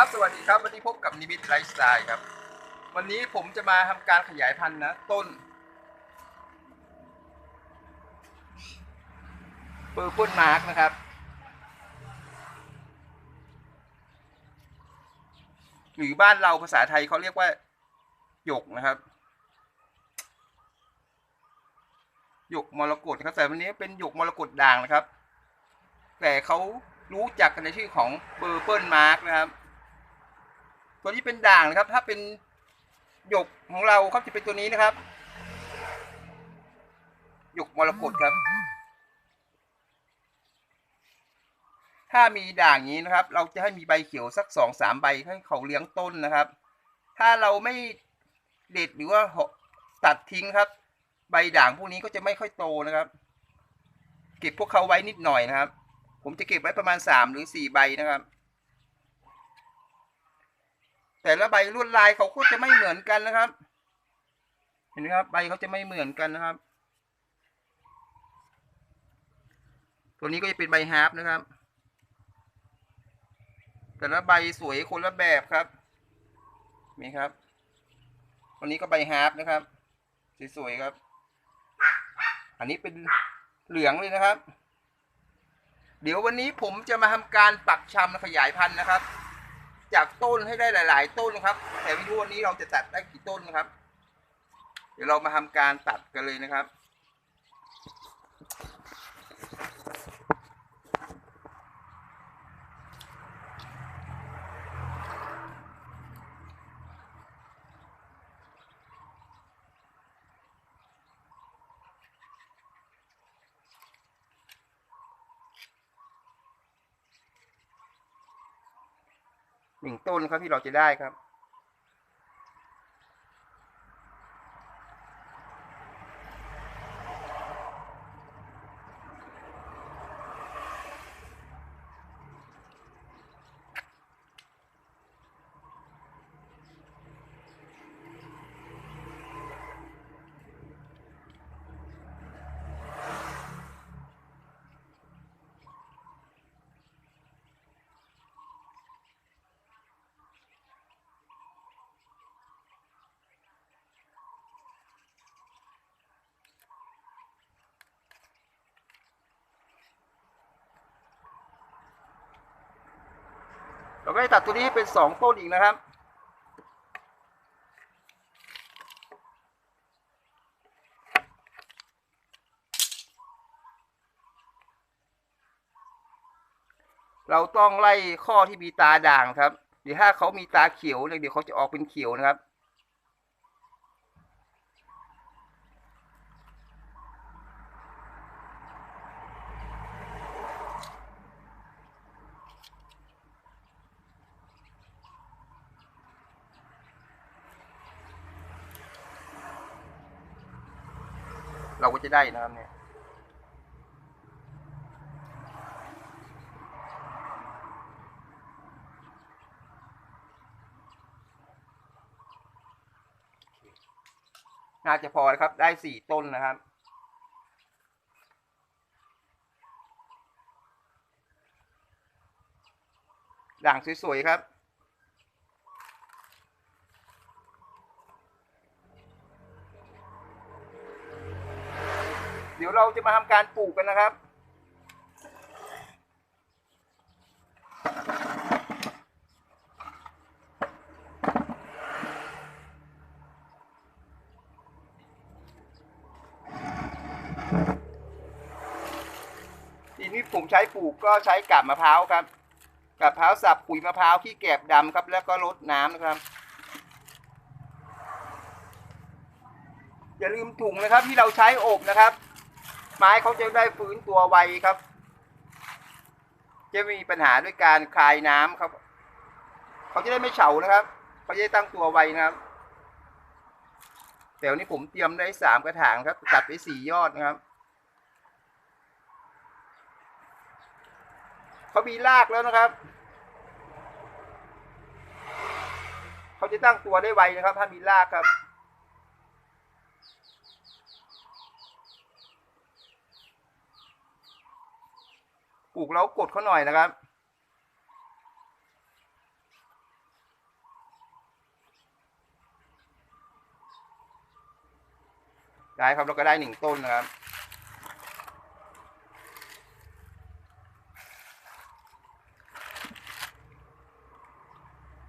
ครับ สวัสดีครับ วันนี้พบกับนิมิตไลฟ์สไตล์ครับ วันนี้ผมจะมาทำการขยายพันธุ์นะ ต้นเปอร์เปิลมาร์กนะครับ หรือบ้านเราภาษาไทยเขาเรียกว่าหยกนะครับหยกมรกตครับแต่วันนี้เป็นหยกมรกตด่างนะครับ แต่เขารู้จักกันในชื่อของเปอร์เปิลมาร์กนะครับ ตัวนี้เป็นด่างนะครับ ถ้าเป็นหยกของเราเขาจะเป็นตัวนี้นะครับ หยกมรกตครับ ถ้ามีด่างอย่างนี้นะครับ เราจะให้มีใบเขียวสักสองสามใบให้เขาเลี้ยงต้นนะครับ ถ้าเราไม่เด็ดหรือว่าตัดทิ้งครับ ใบด่างพวกนี้ก็จะไม่ค่อยโตนะครับ เก็บพวกเขาไว้นิดหน่อยนะครับ ผมจะเก็บไว้ประมาณสามหรือสี่ใบนะครับ แต่ละใบลวดลายเขาก็จะไม่เหมือนกันนะครับ เห็นไหมครับ ใบเขาจะไม่เหมือนกันนะครับ ตัวนี้ก็จะเป็นใบฮาร์ปนะครับ แต่ละใบสวยคนละแบบครับนี่ครับตัวนี้ก็ใบฮาร์ปนะครับสวยๆครับ อันนี้เป็นเหลืองเลยนะครับ เดี๋ยววันนี้ผมจะมาทำการปักชำและขยายพันธุ์นะครับ จากต้นให้ได้หลาย ๆ ต้นนะครับ แต่ไม่รู้วันนี้เราจะตัดได้กี่ต้นนะครับ เดี๋ยวเรามาทำการตัดกันเลยนะครับ หนึ่งต้นครับที่เราจะได้ครับ เราก็ได้ตัดตัวนี้ให้เป็นสองต้นอีกนะครับเราต้องไล่ข้อที่มีตาด่างครับ เดี๋ยวถ้าเขามีตาเขียวเนี่ยเดี๋ยวเขาจะออกเป็นเขียวนะครับ ก็จะได้นะครับเนี่ยน่าจะพอนะครับ ได้สี่ต้นนะครับ ด่างสวยๆครับ ดี๋ยวเราจะมาทำการปลูกกันนะครับ ทีนี้ผมใช้ปลูกก็ใช้กาบมะพร้าวครับกาบมะพร้าวสับปุ๋ยมะพร้าวขี้แกบดำครับ แล้วก็รดน้ำนะครับอย่าลืมถุงนะครับที่เราใช้อบนะครับ ไม้เขาจะได้ฟื้นตัวไวครับ จะไม่มีปัญหาด้วยการคลายน้ำครับ เขาจะได้ไม่เฉานะครับ เขาจะได้ตั้งตัวไวนะครับ แต่วันนี้ผมเตรียมได้สามกระถางครับตัดไปสี่ยอดนะครับ เขามีรากแล้วนะครับ เขาจะตั้งตัวได้ไวนะครับ ถ้ามีรากครับ ปลูกแล้วกดเขาหน่อยนะครับ ได้ครับเราก็ได้หนึ่งต้นนะครับ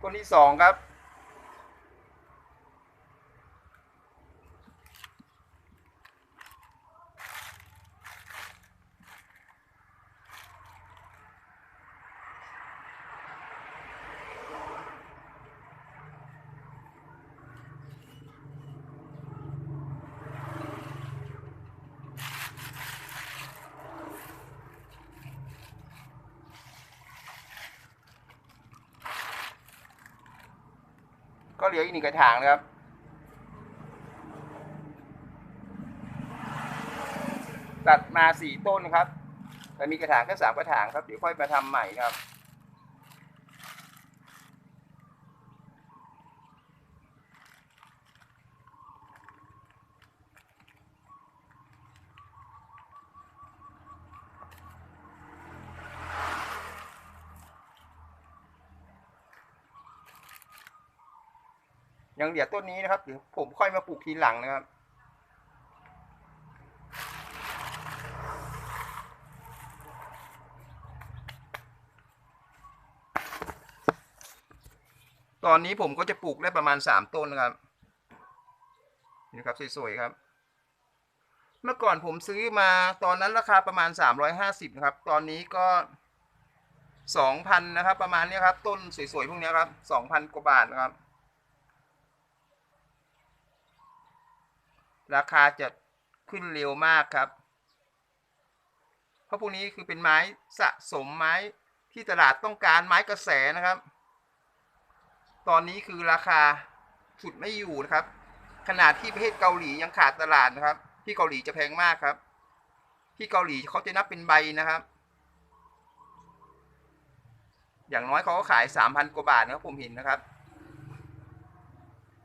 ต้นที่สองครับ ก็เหลืออีกหนึ่งกระถางนะครับ ตัดมาสี่ต้นนะครับ แต่มีกระถางแค่สามกระถางครับ เดี๋ยวค่อยมาทำใหม่ครับ ยังเหลือต้นนี้นะครับเดี๋ยวผมค่อยมาปลูกทีหลังนะครับ ตอนนี้ผมก็จะปลูกได้ประมาณสามต้นนะครับนี่ครับสวยๆครับ เมื่อก่อนผมซื้อมาตอนนั้นราคาประมาณสามร้อยห้าสิบนะครับ ตอนนี้ก็สองพันนะครับ ประมาณนี้ครับ ต้นสวยๆพวกนี้ครับสองพันกว่าบาทนะครับ ราคาจะขึ้นเร็วมากครับ เพราะพวกนี้คือเป็นไม้สะสมไม้ที่ตลาดต้องการไม้กระแสนะครับ ตอนนี้คือราคาฉุดไม่อยู่นะครับ ขนาดที่ประเทศเกาหลียังขาดตลาดนะครับ ที่เกาหลีจะแพงมากครับ ที่เกาหลีเขาจะนับเป็นใบนะครับ อย่างน้อยเขาก็ขายสามพันกว่าบาทนะครับผมเห็นนะครับ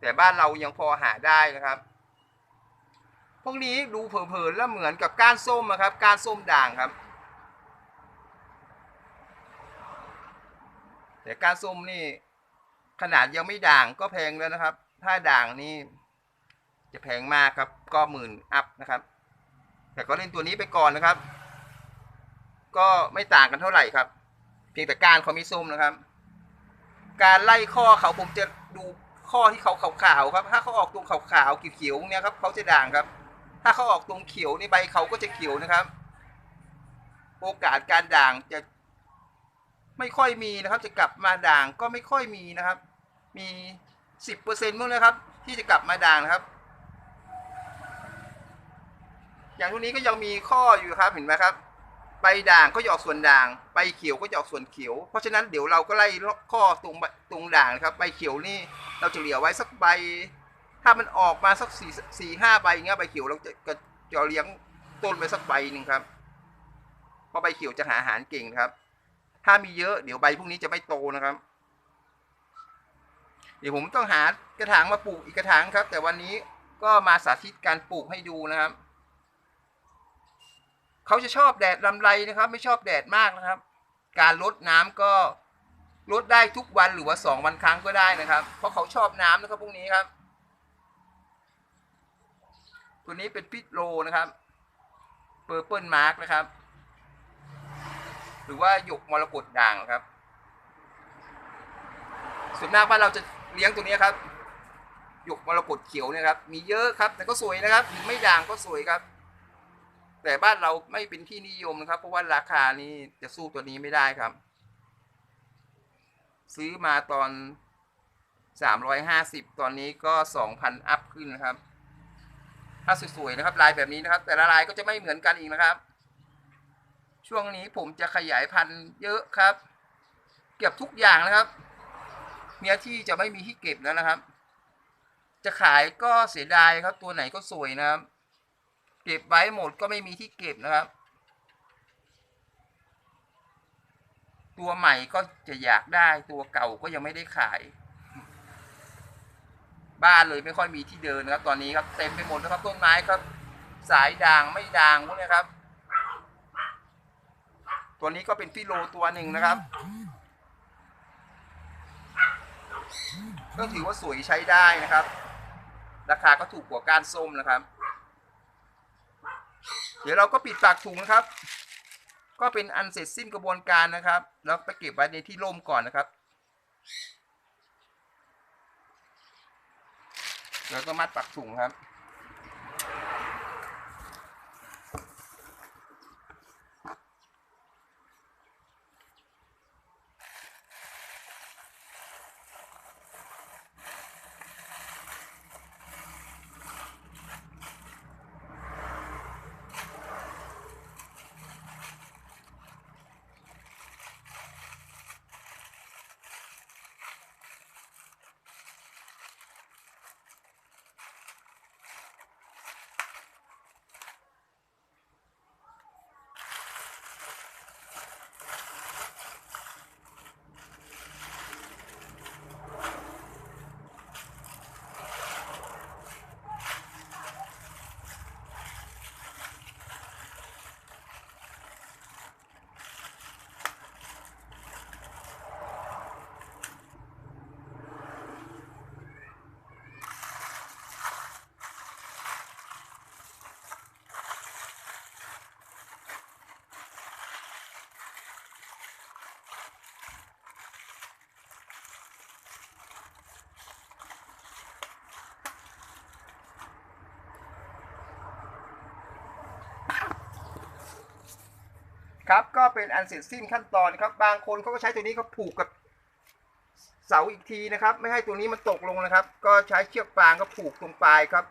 แต่บ้านเรายังพอหาได้นะครับ พวกนี้ดูเผินๆแล้วเหมือนกับก้านส้มนะครับ ก้านส้มด่างครับ แต่ก้านส้มนี่ขนาดยังไม่ด่างก็แพงแล้วนะครับ ถ้าด่างนี่จะแพงมากครับ ก็หมื่นอัพนะครับ แต่ก็เล่นตัวนี้ไปก่อนนะครับ ก็ไม่ต่างกันเท่าไหร่ครับ เพียงแต่กานเขาไม่ส้มนะครับ การไล่ข้อเขาผมจะดูข้อที่เขาขาวๆครับ ถ้าเขาออกตรงขาวๆเขียวๆเนี่ยครับเขาจะด่างครับ ถ้าเขาออกตรงเขียวในใบเขาก็จะเขียวนะครับ โอกาสการด่างจะไม่ค่อยมีนะครับ จะกลับมาด่างก็ไม่ค่อยมีนะครับ มีสิบเปอร์เซ็นต์มั้งนะครับ ที่จะกลับมาด่างนะครับ อย่างตรงนี้ก็ยังมีข้ออยู่ครับเห็นไหมครับใบด่างก็จะออกส่วนด่างใบเขียวก็จะออกส่วนเขียว เพราะฉะนั้นเดี๋ยวเราก็ไล่ข้อตรงตรงด่างนะครับใบเขียวนี่เราจะเหลือไว้สักใบ ถ้ามันออกมาสักสี่สี่ห้าใบเงี้ยใบเขียวเราจะจะจะเลี้ยงต้นไว้สักใบหนึ่งครับเพราะใบเขียวจะหาอาหารเก่งครับ ถ้ามีเยอะเดี๋ยวใบพวกนี้จะไม่โตนะครับ เดี๋ยวผมต้องหากระถางมาปลูกอีกกระถางครับ แต่วันนี้ก็มาสาธิตการปลูกให้ดูนะครับเขาจะชอบแดดลำไรนะครับ ไม่ชอบแดดมากนะครับ การลดน้ำก็ลดได้ทุกวันหรือว่าสองวันครั้งก็ได้นะครับ เพราะเขาชอบน้ำนะครับพวกนี้ครับ ตัวนี้เป็นพิษโลนะครับเปอร์เปิลมาร์กนะครับ หรือว่าหยกมรกตด่างครับส่วนมากบ้าเราจะเลี้ยงตัวนี้ครับหยกมรกตเขียวเนี่ยครับ มีเยอะครับ แต่ก็สวยนะครับถึงไม่ด่างก็สวยครับ แต่บ้านเราไม่เป็นที่นิยมนะครับ เพราะว่าราคานี้จะสู้ตัวนี้ไม่ได้ครับ ซื้อมาตอนสามร้อยห้าสิบตอนนี้ก็สองพันอัพขึ้นนะครับ ถ้าสวยๆนะครับ ลายแบบนี้นะครับ แต่ละลายก็จะไม่เหมือนกันอีกนะครับ ช่วงนี้ผมจะขยายพันธุ์เยอะครับ เก็บทุกอย่างนะครับ เมียที่จะไม่มีที่เก็บแล้วนะครับ จะขายก็เสียดายครับ ตัวไหนก็สวยนะครับ เก็บไว้หมดก็ไม่มีที่เก็บนะครับ ตัวใหม่ก็จะอยากได้ตัวเก่าก็ยังไม่ได้ขาย บ้านเลยไม่ค่อยมีที่เดินนะครับตอนนี้ครับเต็มไปหมดนะครับต้นไม้ครับ สายด่างไม่ด่างพวกนี้ครับ ตัวนี้ก็เป็นฟิโลตัวหนึ่งนะครับ ก็ถือว่าสวยใช้ได้นะครับ ราคาก็ถูกกว่ากานส้มนะครับ เดี๋ยวเราก็ปิดปากถุงนะครับ ก็เป็นอันเสร็จสิ้นกระบวนการนะครับ แล้วไปเก็บไว้ในที่ร่มก่อนนะครับ แล้วก็มัดปากถุงครับ ครับก็เป็นอันเสร็จสิ้นขั้นตอนครับบางคนเขาก็ใช้ตัวนี้เขาผูกกับเสาอีกทีนะครับ ไม่ให้ตัวนี้มันตกลงนะครับ ก็ใช้เชือกฟางก็ผูกตรงปลายครับ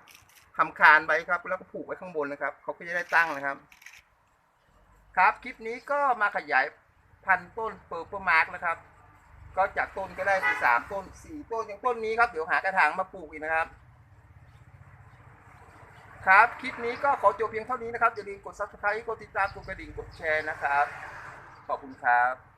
ทำคานไว้ครับ แล้วก็ผูกไว้ข้างบนนะครับเขาก็จะได้ตั้งนะครับ ครับคลิปนี้ก็มาขยายพันต้นเปอร์เปอร์มาร์กนะครับ ก็จากต้นก็ได้สามต้นสี่ต้นอย่างต้นนี้ครับเดี๋ยวหากระถางมาปลูกอีกนะครับ ครับ คลิปนี้ก็ขอจบเพียงเท่านี้นะครับ อย่าลืมกด subscribe กดติดตามกดกระดิ่งกดแชร์นะครับ ขอบคุณครับ